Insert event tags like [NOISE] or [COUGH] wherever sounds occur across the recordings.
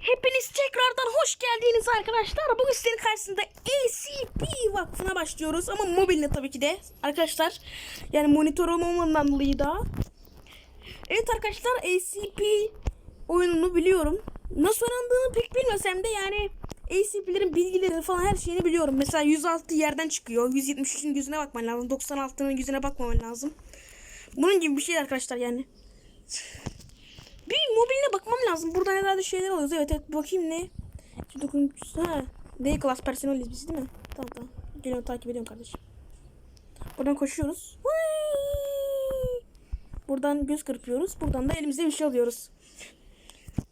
Hepiniz tekrardan hoş geldiniz arkadaşlar. Bugün sizlerin karşısında ACP Vakfı'na başlıyoruz. Ama mobiline tabii ki de. Arkadaşlar yani monitör olmamandan dolayı da. Evet arkadaşlar ACP oyununu biliyorum. Nasıl oynandığını pek bilmesem de yani ACP'lerin bilgileri falan her şeyini biliyorum. Mesela 106 yerden çıkıyor. 173'ün yüzüne bakman lazım. 96'nın yüzüne bakmaman lazım. Bunun gibi bir şey arkadaşlar yani. Bir mobiline bakmam lazım. Buradan herhalde şeyler alıyoruz. Evet evet bakayım ne. Şu ha. D class personeliz biz değil mi? Tamam tamam. Geliyorum takip ediyorum kardeşim. Buradan koşuyoruz. Vay! Buradan göz kırpıyoruz. Buradan da elimize bir şey alıyoruz.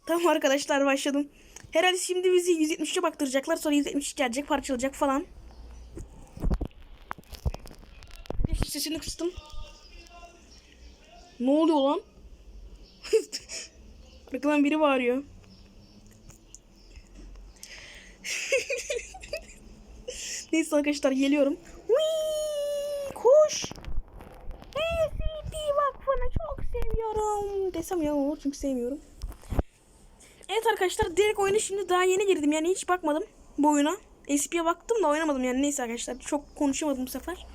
Tamam arkadaşlar başladım. Herhalde şimdi bizi 173'e baktıracaklar. Sonra 173 gelecek parçalayacak falan. Sesini kıstım. Ne oluyor lan? [LAUGHS] Arkadan biri bağırıyor. Neyse arkadaşlar geliyorum. Whee! Koş. ACP Vakfı'nı çok seviyorum. Desem ya olur çünkü sevmiyorum. Evet arkadaşlar direkt oyuna şimdi daha yeni girdim. Yani hiç bakmadım bu oyuna. ACP'ye baktım da oynamadım yani. Neyse arkadaşlar çok konuşamadım bu sefer.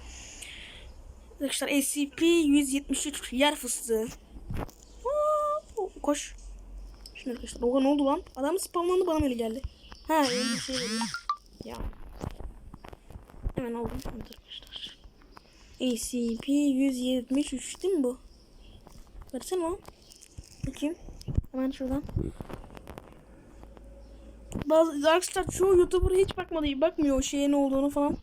Arkadaşlar SCP-173 yer fıstığı. Koş. Şimdi arkadaşlar. Oha ne oldu lan? Adam spamlandı bana öyle geldi? Ha öyle bir şey veriyor. Ya. Hemen aldım. Arkadaşlar. SCP-173 değil mi bu? Versene lan. Bakayım. Hemen şuradan. Bazı arkadaşlar çoğu YouTuber hiç bakmadı, bakmıyor o şeye ne olduğunu falan.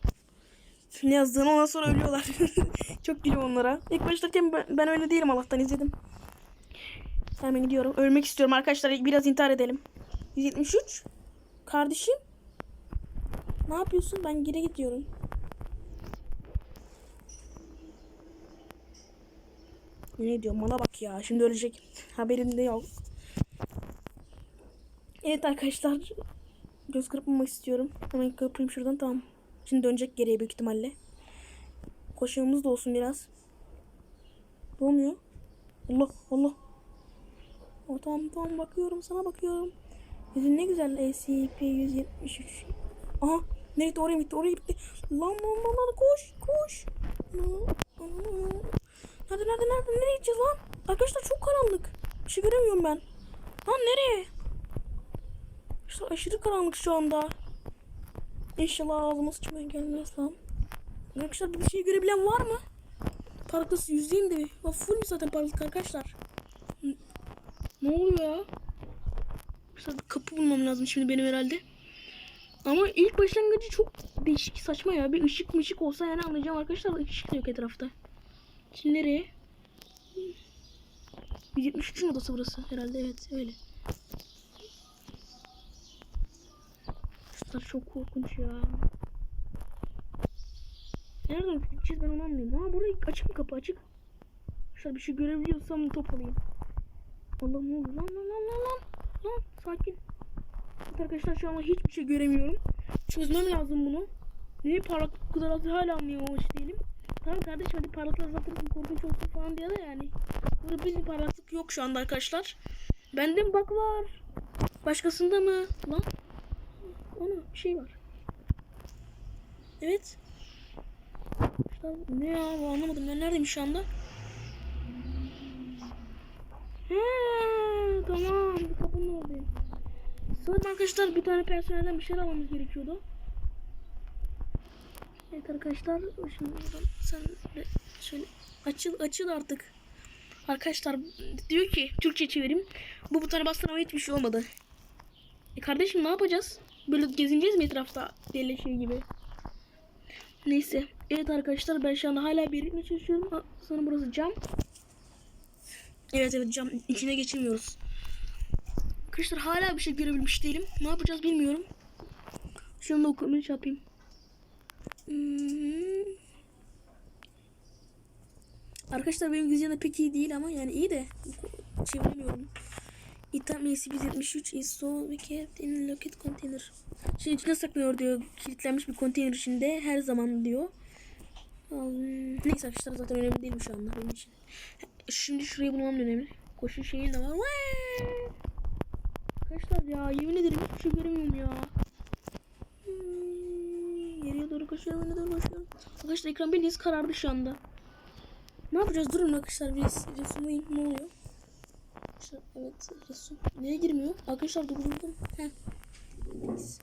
Ne yazdığını ondan sonra ölüyorlar. [LAUGHS] Çok gülüyorum onlara. İlk başlarken ben, ben öyle değilim Allah'tan izledim. Hemen gidiyorum. Ölmek istiyorum arkadaşlar. Biraz intihar edelim. 173. Kardeşim. Ne yapıyorsun? Ben geri gidiyorum. Ne diyor? Mala bak ya. Şimdi ölecek. Haberim de yok. Evet arkadaşlar. Göz kırpmamak istiyorum. Hemen kırpayım şuradan. Tamam. Şimdi dönecek geriye büyük ihtimalle. Koşuğumuz da olsun biraz. Olmuyor? Allah Allah. O tamam tamam bakıyorum sana bakıyorum. Yüzün ne güzel SCP-173. Aha nereye oraya gitti oraya gitti. Lan lan lan lan koş koş. Nerede nerede nerede nereye gideceğiz lan? Arkadaşlar çok karanlık. Bir şey göremiyorum ben. Lan nereye? İşte aşırı karanlık şu anda. İnşallah ağzıma sıçmaya gelmez lan. Arkadaşlar bir şey görebilen var mı? Parlaklısı yüzdeyim de full zaten parlaklık arkadaşlar? Ne oluyor ya? Bir kapı bulmam lazım şimdi benim herhalde. Ama ilk başlangıcı çok değişik saçma ya. Bir ışık mışık olsa yani anlayacağım arkadaşlar. Işık yok etrafta. Şimdi nereye? 173'ün odası burası herhalde evet öyle. Arkadaşlar çok korkunç ya. Nereden gideceğiz ben onu anlamıyorum. Ha burayı açık mı kapı açık? Arkadaşlar bir şey görebiliyorsam top alayım. Allah ne oldu lan lan lan lan lan. Lan sakin. Arkadaşlar şu anda hiçbir şey göremiyorum. Çözmem lazım bunu. Niye parlaklık kadar az hala anlayamamış değilim. Tamam kardeşim hadi parlaklık azaltırsın korkunç olsun falan diye de yani. Burada bir parlaklık yok şu anda arkadaşlar. Bende mi bak var? Başkasında mı? Lan. Ona bir şey var. Evet. Ne ya anlamadım ben neredeyim şu anda? He, tamam bu kapının oradayım. Sanırım arkadaşlar bir tane personelden bir şeyler almamız gerekiyordu. Evet arkadaşlar şimdi buradan sen şöyle açıl açıl artık. Arkadaşlar diyor ki Türkçe çevireyim. Bu butona bastın ama hiçbir şey olmadı. E kardeşim ne yapacağız? Böyle gezineceğiz mi etrafta deli şey gibi? Neyse. Evet arkadaşlar ben şu anda hala bir çalışıyorum. Sonra burası cam. Evet evet cam içine geçirmiyoruz. Arkadaşlar hala bir şey görebilmiş değilim. Ne yapacağız bilmiyorum. Şunu da okumaya şey yapayım. Hmm. Arkadaşlar benim İngilizcem de pek iyi değil ama yani iyi de çeviremiyorum. Item AC-173 is so we kept in locked container. Şey içine saklıyor diyor. Kilitlenmiş bir konteyner içinde her zaman diyor. Neyse arkadaşlar zaten önemli değil şu anda benim için. Şimdi şurayı bulmam önemli. Koşu şeyi de var. Arkadaşlar ya. Yemin ederim hiçbir şey göremiyorum ya. Hmm, Geriye doğru koşuyorum. Geriye doğru koşuyorum. Arkadaşlar ekran bildiğiniz karardı şu anda. Ne yapacağız? Durun arkadaşlar. Bir res- resimleyeyim. Ne oluyor? Evet resim. Neye girmiyor? Arkadaşlar durdurdum. Heh. Biz-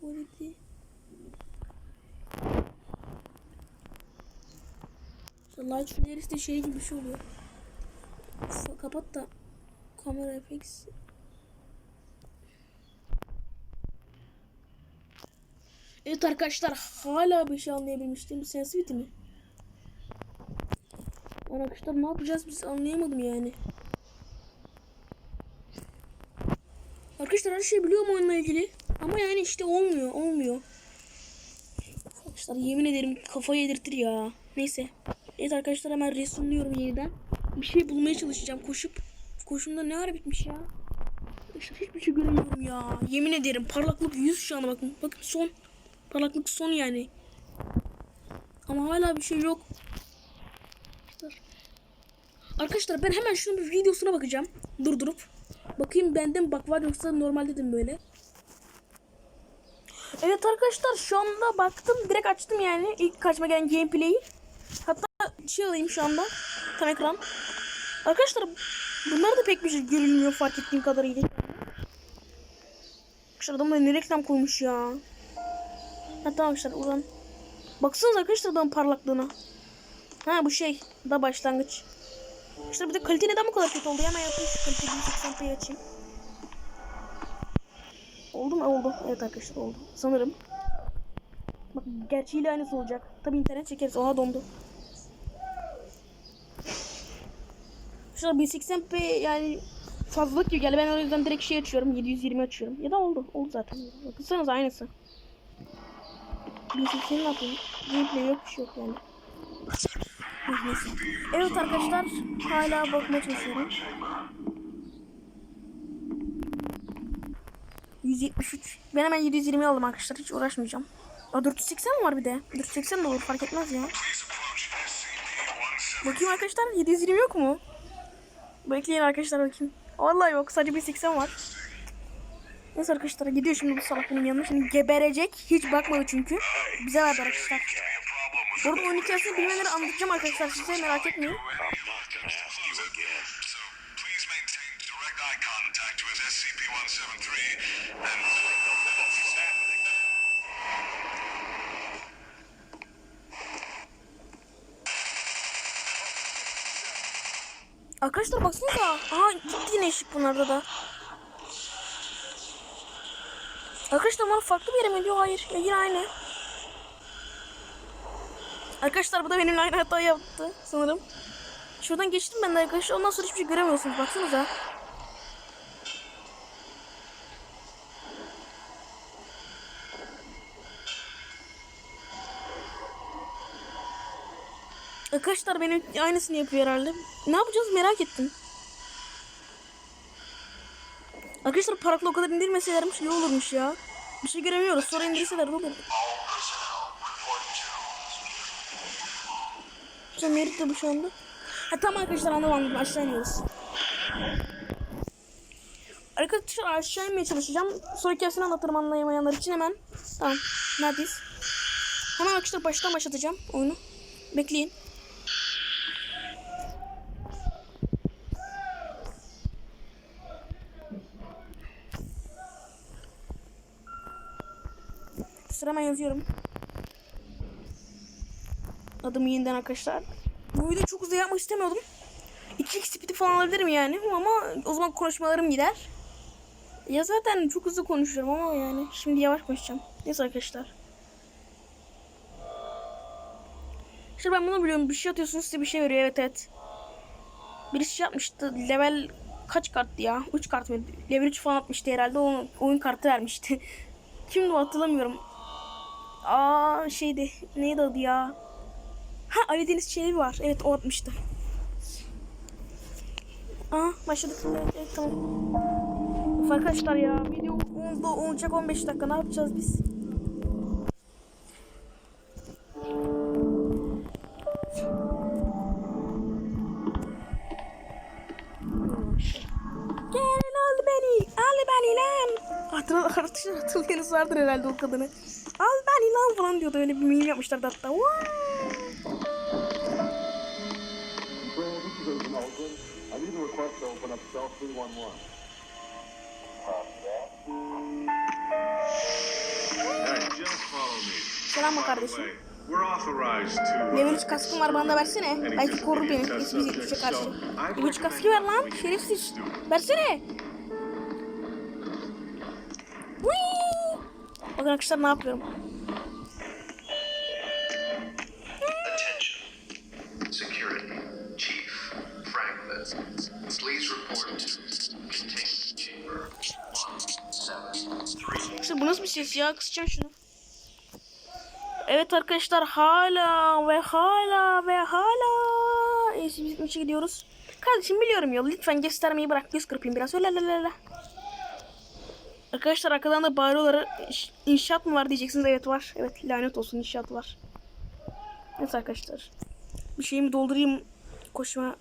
Quality. İşte light flares de şey gibi bir şey oluyor. F- Kapat da kamera FX. Evet arkadaşlar hala bir şey anlayabilmiştim. Sensitivity mi? Lan Arkadaşlar ne yapacağız biz anlayamadım yani. Arkadaşlar her şeyi biliyorum oyunla ilgili. Ama yani işte olmuyor olmuyor. Arkadaşlar yemin ederim kafayı yedirtir ya. Neyse. Evet arkadaşlar hemen resimliyorum yeniden. Bir şey bulmaya çalışacağım koşup. Koşumda ne ara bitmiş ya. Arkadaşlar hiçbir şey göremiyorum ya. Yemin ederim parlaklık 100 şu anda bakın. Bakın son. Parlaklık son yani. Ama hala bir şey yok. Arkadaşlar. Ben hemen şunun bir videosuna bakacağım. Durdurup. Bakayım benden bak var yoksa normal dedim böyle. Evet arkadaşlar şu anda baktım direkt açtım yani ilk karşıma gelen gameplay'i. Hatta şey alayım şu anda tam ekran. Arkadaşlar bunlar da pek bir şey görünmüyor fark ettiğim kadarıyla. Arkadaşlar adamlar ne reklam koymuş ya. Hatta arkadaşlar ulan. Baksanıza arkadaşlar adamın parlaklığına. Ha bu şey da başlangıç. İşte bir de kalite neden bu kadar kötü oldu? Hemen yapayım şu kalite 1080p'yi açayım. Oldu mu? Oldu. Evet arkadaşlar oldu. Sanırım. Bak gerçeğiyle aynısı olacak. Tabi internet çekeriz. Oha dondu. Şurada 1080p yani fazlalık gibi geldi. Ben o yüzden direkt şey açıyorum. 720 açıyorum. Ya da oldu. Oldu zaten. Bakırsanız aynısı. 1080 ne yapayım? Gameplay yok bir şey yok yani. Evet arkadaşlar hala bakmaya çalışıyorum. 173. Ben hemen 720 aldım arkadaşlar. Hiç uğraşmayacağım. Aa 480 mi var bir de? 480 de olur fark etmez ya. Bakayım arkadaşlar 720 yok mu? Bekleyin arkadaşlar bakayım. Vallahi yok sadece 180 var. Neyse arkadaşlar gidiyor şimdi bu salak benim yanıma. Şimdi geberecek. Hiç bakmadı çünkü. Bize verdi arkadaşlar. Bu arada oyun hikayesini bilmeleri anlatacağım arkadaşlar. Size merak etmeyin. Arkadaşlar baksanıza. Aha gitti yine ışık bunlarda da. Arkadaşlar bana farklı bir yere mi diyor? Hayır. Ya yine aynı. Arkadaşlar bu da benimle aynı hata yaptı sanırım. Şuradan geçtim ben de arkadaşlar. Ondan sonra hiçbir şey göremiyorsunuz. Baksanıza. Arkadaşlar benim aynısını yapıyor herhalde. Ne yapacağız merak ettim. Arkadaşlar parakla o kadar indirmeselermiş iyi olurmuş ya. Bir şey göremiyoruz. Sonra indirseler olur? İşte Merit de bu şu anda. Ha tamam arkadaşlar anladım anladım. Aşağı iniyoruz. Arkadaşlar aşağı inmeye çalışacağım. Sonraki hepsini anlatırım anlayamayanlar için hemen. Tamam. Neredeyiz? Hemen arkadaşlar baştan başlatacağım oyunu. Bekleyin. Hemen yazıyorum. Adımı yeniden arkadaşlar. Bu videoyu çok uzun yapmak istemiyordum. 2x speed'i falan alabilirim yani ama o zaman konuşmalarım gider. Ya zaten çok hızlı konuşuyorum ama yani şimdi yavaş konuşacağım. Neyse arkadaşlar. İşte ben bunu biliyorum. Bir şey atıyorsunuz size bir şey veriyor. Evet evet. Birisi şey yapmıştı. Level kaç karttı ya? 3 kart mı? Level 3 falan atmıştı herhalde. O oyun kartı vermişti. [LAUGHS] Kimdi hatırlamıyorum. Aa şeydi. Neydi adı ya? Ha Ali Deniz Çelebi var. Evet o atmıştı. Aha başladık. Evet, evet tamam. Of arkadaşlar ya video oldu olacak 15 dakika ne yapacağız biz? Gelin al beni, al beni lan. Hatırla, hatırla, hatırlayanız vardır herhalde o kadını. Al ben ilan falan diyordu öyle bir meme yapmışlardı hatta. Vay! This is Oakland. I need a request to open up cell 311. Hey, just follow me. Selam the kardeşim. Level 3 kaskım var bana da versene. Belki korur beni. Biz 73'e karşı. 3 kaskı ver lan. Şerefsiz. Versene. Bakın arkadaşlar ne yapıyorum. Attention. Security. Chief Franklin. Please report to containment chamber 173. İşte bu nasıl bir ses ya? Kısacağım şunu. Evet arkadaşlar hala ve hala ve hala biz üçe gidiyoruz. Kardeşim biliyorum yolu lütfen göstermeyi bırak göz kırpayım biraz öyle öyle öyle. Arkadaşlar arkadan da bağırıyorlar "İş- inşaat mı var diyeceksiniz evet var. Evet lanet olsun inşaat var. Evet arkadaşlar. Bir şeyimi doldurayım koşma.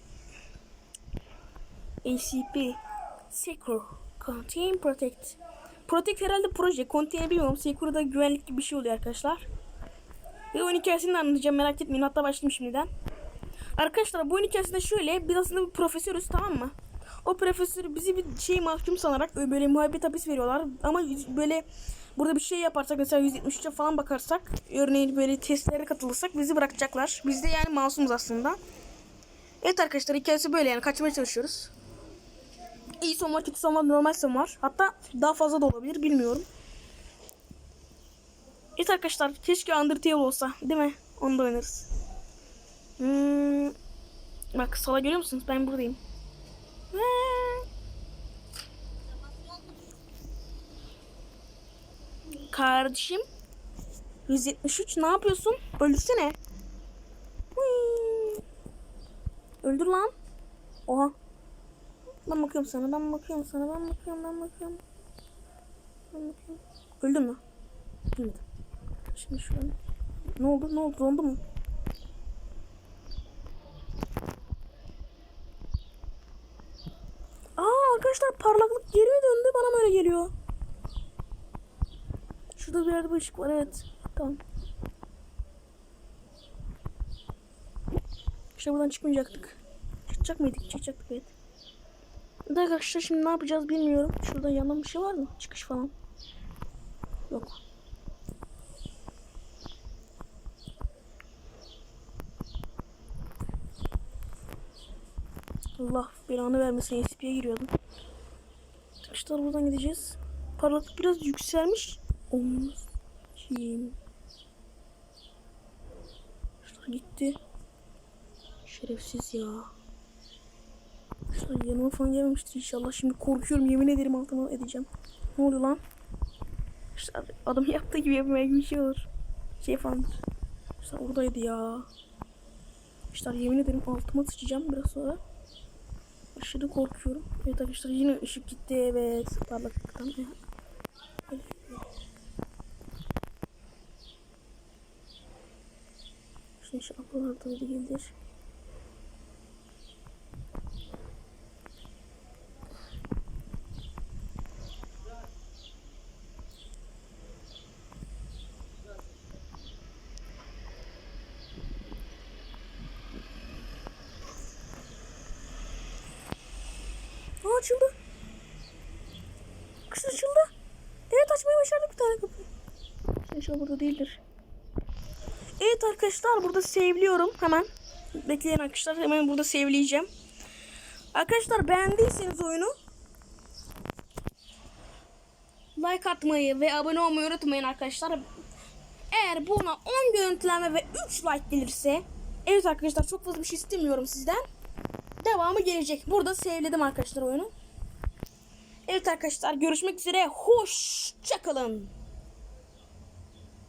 ACP Secure Contain Protect Protect herhalde proje. Contain bilmiyorum. Secure'da güvenlik gibi bir şey oluyor arkadaşlar. Ve oyun hikayesini de anlatacağım merak etmeyin. Hatta başlayayım şimdiden. Arkadaşlar bu oyun hikayesinde şöyle. Biz aslında bir profesörüz tamam mı? O profesör bizi bir şey mahkum sanarak böyle muhabbet hapis veriyorlar. Ama böyle burada bir şey yaparsak mesela 173'e falan bakarsak örneğin böyle testlere katılırsak bizi bırakacaklar. Biz de yani masumuz aslında. Evet arkadaşlar hikayesi böyle yani kaçmaya çalışıyoruz. İyi son var, kötü son var, normal son var. Hatta daha fazla da olabilir bilmiyorum. Evet arkadaşlar keşke Undertale olsa değil mi? Onu da oynarız. Hmm, bak sala görüyor musunuz? Ben buradayım. Kardeşim 173 ne yapıyorsun? Öldürsene. Hıı. Öldür lan. Oha. Ben bakıyorum sana, ben bakıyorum sana, ben bakıyorum, ben bakıyorum. Ben bakıyorum. Öldün mü? Ölmedi. Şimdi şöyle. Ne oldu? Ne oldu? Dondu mu? Aa arkadaşlar parlaklık geri mi döndü? Bana mı öyle geliyor? Şurada bir yerde bir ışık var evet. Tamam. İşte buradan çıkmayacaktık. Çıkacak mıydık? Çıkacaktık evet. Evet arkadaşlar şimdi ne yapacağız bilmiyorum. Şurada yandan bir şey var mı? Çıkış falan. Yok. Allah belanı vermesin SP'ye giriyordum. Arkadaşlar buradan gideceğiz. Parlaklık biraz yükselmiş. Olmaz. Kim? Arkadaşlar gitti. Şerefsiz ya. Arkadaşlar yanıma falan gelmemiştir inşallah. Şimdi korkuyorum yemin ederim altıma edeceğim. Ne oluyor lan? İşte adam [LAUGHS] yaptığı gibi yapmaya gibi bir şey olur. Şey falandır. İşte oradaydı ya. İşte yemin ederim altıma sıçacağım biraz sonra. Aşırı korkuyorum. Evet arkadaşlar yine ışık gitti evet. Parlaklıktan. Şimdi şu apılarda da değildir. Aa açıldı. Kış açıldı. Evet açmayı başardık bir tane kapı. İnşallah burada değildir. Evet arkadaşlar burada save'liyorum hemen. Bekleyin arkadaşlar hemen burada save'leyeceğim. Arkadaşlar beğendiyseniz oyunu like atmayı ve abone olmayı unutmayın arkadaşlar. Eğer buna 10 görüntülenme ve 3 like gelirse evet arkadaşlar çok fazla bir şey istemiyorum sizden. Devamı gelecek. Burada sevledim arkadaşlar oyunu. Evet arkadaşlar görüşmek üzere. Hoşçakalın.